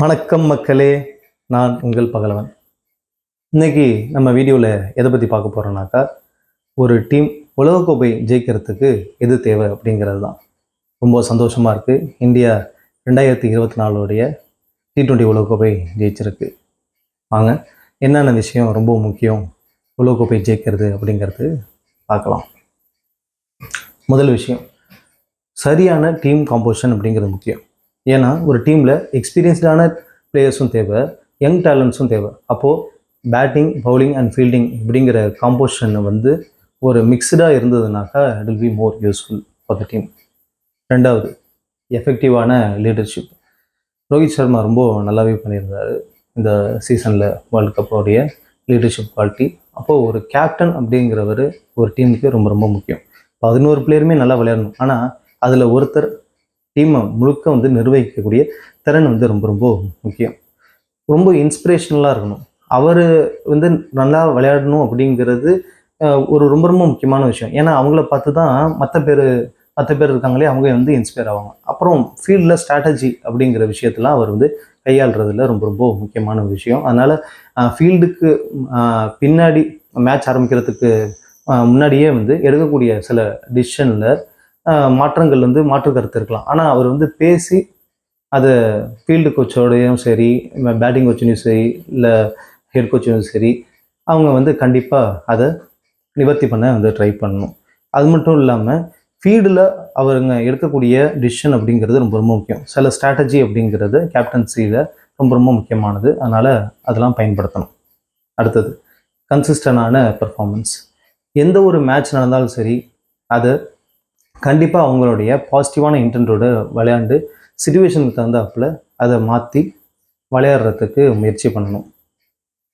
வணக்கம் மக்களே நான் உங்கள் பகலவன். இன்றைக்கி நம்ம வீடியோவில் எதை பற்றி பார்க்க போகிறோம்னாக்கா ஒரு டீம் உலகக்கோப்பை ஜெயிக்கிறதுக்கு எது தேவை அப்படிங்கிறது தான். ரொம்ப சந்தோஷமாக இருக்குது இந்தியா ரெண்டாயிரத்தி இருபத்தி நாலுடைய டி டுவெண்ட்டி உலகக்கோப்பை ஜெயிச்சிருக்கு. வாங்க என்னென்ன விஷயம் ரொம்ப முக்கியம் உலகக்கோப்பை ஜெயிக்கிறது அப்படிங்கிறது பார்க்கலாம். முதல் விஷயம் சரியான டீம் காம்போசிஷன் அப்படிங்கிறது முக்கியம். ஏன்னா ஒரு டீமில் எக்ஸ்பீரியன்ஸ்டான பிளேயர்ஸும் தேவை யங் டேலண்ட்ஸும் தேவை. அப்போது பேட்டிங் பவுலிங் அண்ட் ஃபீல்டிங் இப்படிங்கிற காம்போசிஷனை வந்து ஒரு மிக்சடாக இருந்ததுனாக்கா it will be more useful for the team ரெண்டாவது எஃபெக்டிவான லீடர்ஷிப் ரோஹித் சர்மா ரொம்ப நல்லாவே பண்ணியிருந்தார் இந்த சீசனில் வேர்ல்டு கப்போடைய லீடர்ஷிப் குவாலிட்டி அப்போது ஒரு கேப்டன் அப்படிங்கிறவர் ஒரு டீமுக்கு ரொம்ப ரொம்ப முக்கியம். பதினோரு பிளேயருமே நல்லா விளையாடணும். ஆனால் அதில் ஒருத்தர் டீமை முழுக்க வந்து நிர்வகிக்கக்கூடிய திறன் வந்து ரொம்ப ரொம்ப முக்கியம். ரொம்ப இன்ஸ்பிரேஷனலாக இருக்கணும். அவர் வந்து நல்லா விளையாடணும் அப்படிங்கிறது ஒரு ரொம்ப ரொம்ப முக்கியமான விஷயம். ஏன்னா அவங்கள பார்த்து தான் மற்ற பேர் மற்ற பேர் இருக்காங்களே அவங்க வந்து இன்ஸ்பயர் ஆவாங்க. அப்புறம் ஃபீல்டில் ஸ்ட்ராட்டஜி அப்படிங்கிற விஷயத்தெலாம் அவர் வந்து கையாளுறதுல ரொம்ப ரொம்ப முக்கியமான விஷயம். அதனால் ஃபீல்டுக்கு பின்னாடி மேட்ச் ஆரம்பிக்கிறதுக்கு முன்னாடியே வந்து எடுக்கக்கூடிய சில டிசிஷனில் மாற்றங்கள் வந்து மாற்று கருத்து இருக்கலாம். ஆனால் அவர் வந்து பேசி அதை ஃபீல்டு கோச்சோடையும் சரி பேட்டிங் கோச்சனையும் சரி இல்லை ஹெட் கோச்சையும் சரி அவங்க வந்து கண்டிப்பாக அதை நிவர்த்தி பண்ண வந்து ட்ரை பண்ணணும். அது மட்டும் இல்லாமல் ஃபீல்டில் அவருங்க எடுக்கக்கூடிய டிசிஷன் அப்படிங்கிறது ரொம்ப ரொம்ப முக்கியம். சில ஸ்ட்ராட்டஜி அப்படிங்கிறது கேப்டன்சியில் ரொம்ப ரொம்ப முக்கியமானது. அதனால் அதெல்லாம் பயன்படுத்தணும். அடுத்தது கன்சிஸ்டண்டான பெர்ஃபார்மன்ஸ் எந்த ஒரு மேட்ச் நடந்தாலும் சரி அதை கண்டிப்பாக அவங்களுடைய பாசிட்டிவான இன்டென்ட்டோட விளையாண்டு சுச்சுவேஷனுக்கு தகுந்தாப்புல அதை மாற்றி விளையாடுறதுக்கு முயற்சி பண்ணணும்.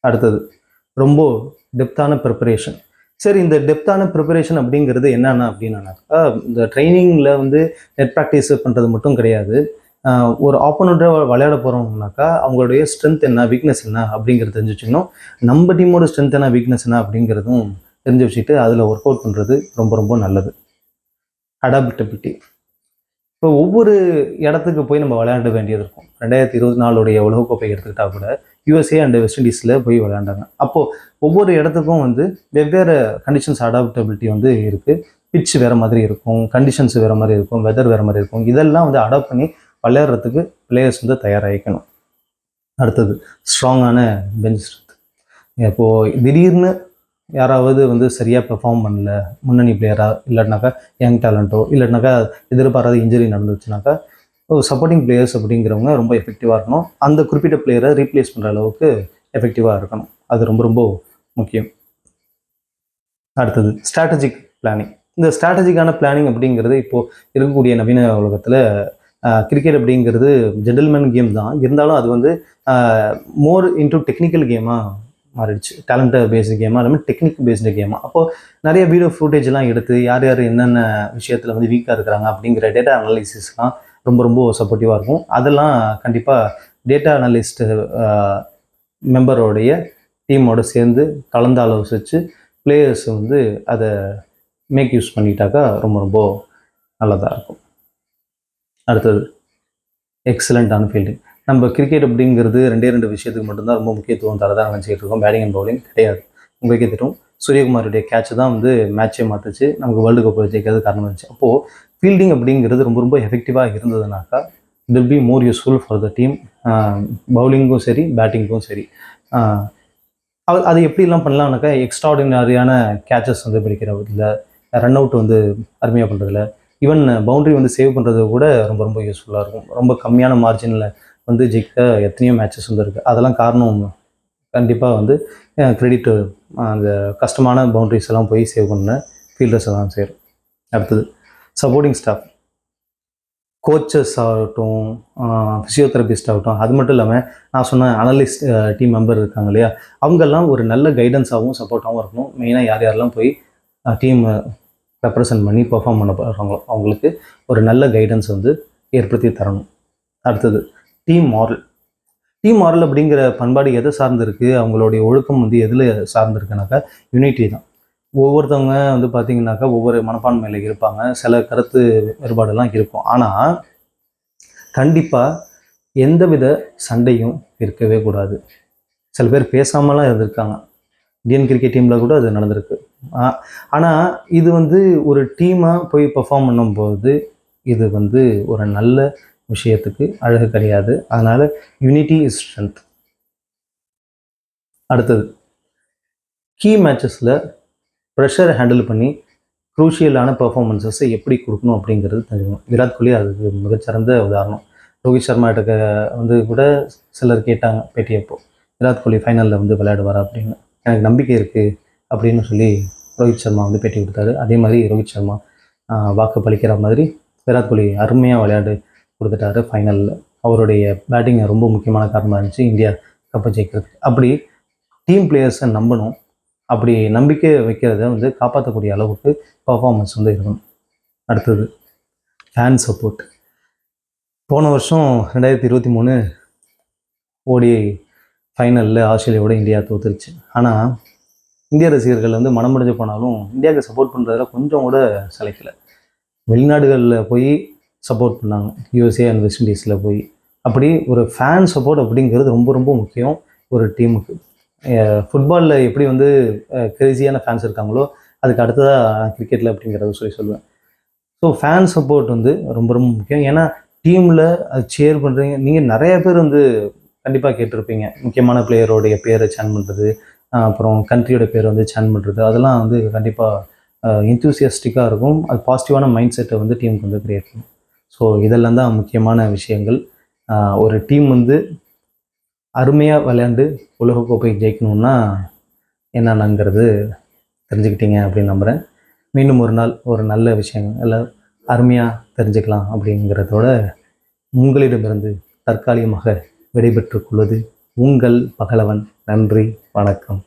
அடுத்தது ரொம்ப டெப்த்தான ப்ரிப்பரேஷன் சரி இந்த டெப்த்தான ப்ரிப்பரேஷன் அப்படிங்கிறது என்னென்ன அப்படின்னாக்கா இந்த ட்ரைனிங்கில் வந்து நெட் ப்ராக்டிஸ் பண்ணுறது மட்டும் கிடையாது. ஒரு ஆப்போனண்ட்டை விளையாட போகிறோம்னாக்கா அவங்களுடைய ஸ்ட்ரென்த் என்ன வீக்னஸ் என்ன அப்படிங்கிறது தெரிஞ்சு வச்சுக்கணும் நம்ம டீமோட ஸ்ட்ரென்த் என்ன வீக்னஸ் என்ன அப்படிங்கிறதும் தெரிஞ்சு வச்சுட்டு அதில் ஒர்க் அவுட் பண்ணுறது ரொம்ப ரொம்ப நல்லது. அடாப்டபிலிட்டி இப்போ ஒவ்வொரு இடத்துக்கு போய் நம்ம விளையாட வேண்டியது இருக்கும். ரெண்டாயிரத்தி இருபத்தி நாலுடைய உலகக்கோப்பை எடுத்துக்கிட்டா கூட யூஎஸ்ஏ அண்ட் வெஸ்ட் இண்டீஸில் போய் விளையாண்டாங்க. அப்போது ஒவ்வொரு இடத்துக்கும் வந்து வெவ்வேறு கண்டிஷன்ஸ் அடாப்டபிலிட்டி வந்து இருக்குது பிட்ச் வேறு மாதிரி இருக்கும் கண்டிஷன்ஸ் வேறு மாதிரி இருக்கும் வெதர் வேறு மாதிரி இருக்கும். இதெல்லாம் வந்து அடாப்ட் பண்ணி விளையாடுறதுக்கு பிளேயர்ஸ் வந்து தயாராகிக்கணும். அடுத்தது ஸ்ட்ராங்கான பெஞ்ச் ஸ்ட்ரென்த் இப்போது திடீர்னு யாராவது வந்து சரியாக பெர்ஃபார்ம் பண்ணல முன்னணி பிளேயராக இல்லைனாக்கா யங் டேலண்ட்டோ இல்லைனாக்கா எதிர்பாராத இன்ஜுரி நடந்துச்சுனாக்கா சப்போர்ட்டிங் பிளேயர்ஸ் அப்படிங்கிறவங்க ரொம்ப எஃபெக்டிவாக இருக்கணும். அந்த குறிப்பிட்ட பிளேயரை ரீப்ளேஸ் பண்ணுற அளவுக்கு எஃபெக்டிவாக இருக்கணும். அது ரொம்ப ரொம்ப முக்கியம். அடுத்தது ஸ்ட்ராட்டஜிக் பிளானிங் இந்த ஸ்ட்ராட்டஜிக்கான பிளானிங் அப்படிங்கிறது இப்போது இருக்கக்கூடிய நவீன உலகத்தில் கிரிக்கெட் அப்படிங்கிறது ஜென்டில்மேன் கேம் தான். இருந்தாலும் அது வந்து மோர் இன்டூ டெக்னிக்கல் கேமாக மாறிடுச்சு. டேலண்ட்டை பேஸ்டு கேமாக இல்லாமல் டெக்னிக் பேஸ்டு கேமாக அப்போது நிறைய வீடியோ ஃபுட்டேஜ்லாம் எடுத்து யார் யார் என்னென்ன விஷயத்தில் வந்து வீக்காக இருக்கிறாங்க அப்படிங்கிற டேட்டா அனலிசிஸ்லாம் ரொம்ப ரொம்ப சப்போர்ட்டிவாக இருக்கும். அதெல்லாம் கண்டிப்பாக டேட்டா அனலிஸ்ட் மெம்பரோடைய டீமோட சேர்ந்து கலந்து ஆலோசித்து பிளேயர்ஸ் வந்து அதை மேக் யூஸ் பண்ணிட்டாக்கா ரொம்ப ரொம்ப நல்லதாக இருக்கும். அடுத்தது எக்ஸலண்ட்டான ஃபீல்டிங் நம்ம கிரிக்கெட் அப்படிங்கிறது ரெண்டே ரெண்டு விஷயத்துக்கு மட்டும்தான் ரொம்ப முக்கியத்துவம் தரதாக நினச்சிக்கிட்டு இருக்கோம். பேட்டிங் அண்ட் பவுலிங் கிடையாது. உங்களுக்கே தெரியும். சூரியகுமாருடைய கேட்ச் தான் வந்து மேட்சே மாற்றுச்சு நமக்கு வேர்ல்டு கப் ஜெயிக்கிறது காரணம் இருந்துச்சு. அப்போது ஃபீல்டிங் அப்படிங்கிறது ரொம்ப ரொம்ப எஃபெக்டிவாக இருந்ததுனாக்கா will be more useful for the team பவுலிங்கும் சரி பேட்டிங்கும் சரி. அது அது எப்படிலாம் பண்ணலாம்னாக்கா எக்ஸ்ட்ராடினரியான கேச்சஸ் வந்து பிடிக்கிறதில்ல ரன் அவுட் வந்து அருமையாக பண்ணுறதுல ஈவன் பவுண்டரி வந்து சேவ் பண்ணுறது கூட ரொம்ப ரொம்ப யூஸ்ஃபுல்லாக இருக்கும். ரொம்ப கம்மியான மார்ஜினில் வந்து ஜெயிக்க எத்தனையோ மேட்சஸ் வந்துருக்கு அதெல்லாம் காரணம் கண்டிப்பாக வந்து கிரெடிட் அந்த கஷ்டமான பவுண்டரிஸ் எல்லாம் போய் சேவ் பண்ண ஃபீல்டர்ஸ் எல்லாம் சேரும். அடுத்தது சப்போர்ட்டிங் ஸ்டாஃப் கோச்சஸ் ஆகட்டும் ஃபிசியோதெரபிஸ்ட் ஆகட்டும் அது மட்டும் இல்லாமல் நான் சொன்ன அனலிஸ்ட் டீம் மெம்பர் இருக்காங்க இல்லையா? அவங்கெல்லாம் ஒரு நல்ல கைடன்ஸாகவும் சப்போர்ட்டாகவும் இருக்கணும். மெயினாக யார் யாரெல்லாம் போய் டீம் ரெப்ரசன்ட் பண்ணி பர்ஃபார்ம் பண்ண போகிறாங்களோ அவங்களுக்கு ஒரு நல்ல கைடன்ஸ் வந்து ஏற்படுத்தி தரணும். அடுத்தது டீம் மாரல் டீம் மாரல் அப்படிங்கிற பண்பாடு எதை சார்ந்திருக்கு? அவங்களுடைய ஒழுக்கம் வந்து எதில் சார்ந்திருக்குனாக்கா யூனிட்டி தான். ஒவ்வொருத்தவங்க வந்து பார்த்திங்கனாக்கா ஒவ்வொரு மனப்பான்மையில் இருப்பாங்க. சில கருத்து வேறுபாடெல்லாம் இருக்கும். ஆனால் கண்டிப்பாக எந்தவித சண்டையும் இருக்கவே கூடாது. சில பேர் பேசாமலாம் இருந்திருக்காங்க. இந்தியன் கிரிக்கெட் டீமில் கூட அது நடந்திருக்கு. ஆனால் இது வந்து ஒரு டீமாக போய் பர்ஃபார்ம் பண்ணும்போது இது வந்து ஒரு நல்ல விஷயத்துக்கு அழகு கிடையாது. அதனால் யூனிட்டி இஸ் ஸ்ட்ரென்த் அடுத்தது கீ மேட்சஸில் ப்ரெஷரை ஹேண்டில் பண்ணி குரூஷியலான பர்ஃபார்மன்ஸஸை எப்படி கொடுக்கணும் அப்படிங்கிறது தெரியும். விராட் கோலி அதுக்கு மிகச்சிறந்த உதாரணம். ரோஹித் சர்மா கிட்ட வந்து கூட சிலர் கேட்டாங்க பேட்டியப்போ விராட் கோலி ஃபைனலில் வந்து விளையாடுவார்? அப்படின்னு. எனக்கு நம்பிக்கை இருக்குது அப்படின்னு சொல்லி ரோஹித் சர்மா வந்து பேட்டி கொடுத்தாரு. அதே மாதிரி ரோஹித் சர்மா வாக்கு பலிக்கிற மாதிரி விராட் கோலி அருமையாக விளையாடு கொடுத்துட்டாரு ஃபைனலில் அவருடைய பேட்டிங் ரொம்ப முக்கியமான காரணமாக இருந்துச்சு இந்தியா கப்பை ஜெயிக்கிறதுக்கு. அப்படி டீம் பிளேயர்ஸை நம்பணும். அப்படி நம்பிக்கை வைக்கிறத வந்து காப்பாற்றக்கூடிய அளவுக்கு பர்ஃபார்மன்ஸ் வந்து இருக்கணும். அடுத்தது ஃபேன் சப்போர்ட் போன வருஷம் ரெண்டாயிரத்தி இருபத்தி மூணு ஓடிஐ ஃபைனலில் ஆஸ்திரேலியாவோட இந்தியா தோத்துருச்சு. ஆனால் இந்திய ரசிகர்கள் வந்து மனமுடைஞ்சு போனாலும் இந்தியாவுக்கு சப்போர்ட் பண்ணுறதுல கொஞ்சம் கூட சிலைக்கலை வெளிநாடுகளில் போய் சப்போர்ட் பண்ணாங்க. யூஎஸ்ஏ அண்ட் வெஸ்ட் இண்டீஸில் போய். அப்படி ஒரு ஃபேன் சப்போர்ட் அப்படிங்கிறது ரொம்ப ரொம்ப முக்கியம் ஒரு டீமுக்கு ஃபுட்பாலில் எப்படி வந்து கிரேசியான ஃபேன்ஸ் இருக்காங்களோ அதுக்கு அடுத்ததாக கிரிக்கெட்டில் அப்படிங்கிறத சொல்லி சொல்லுவேன் ஸோ ஃபேன் சப்போர்ட் வந்து ரொம்ப ரொம்ப முக்கியம். ஏன்னா டீமில் அது சேர் பண்ணுறீங்க நீங்கள் நிறைய பேர் வந்து கண்டிப்பாக கேட்டிருப்பீங்க. முக்கியமான பிளேயரோடைய பேரை சேன் பண்ணுறது அப்புறம் கண்ட்ரியோட பேரை வந்து சேன் பண்ணுறது அதெல்லாம் வந்து கண்டிப்பாக இன்த்தூசியஸ்டிக்காக இருக்கும். அது பாசிட்டிவான மைண்ட் செட்டை வந்து டீமுக்கு வந்து கிரியேட் பண்ணும். ஸோ இதெல்லாம் தான் முக்கியமான விஷயங்கள். ஒரு டீம் வந்து அருமையாக விளையாண்டு உலகக்கோப்பை ஜெயிக்கணும்னா என்னென்னங்கிறது தெரிஞ்சுக்கிட்டீங்க அப்படின்னு நம்புகிறேன் மீண்டும் ஒரு நாள் ஒரு நல்ல விஷயங்கள் எல்லாம் அருமையாக தெரிஞ்சுக்கலாம் அப்படிங்கிறதோட உங்களிடமிருந்து தற்காலிகமாக விடைபெற்றுக் கொள்வது உங்கள் பகலவன். நன்றி வணக்கம்.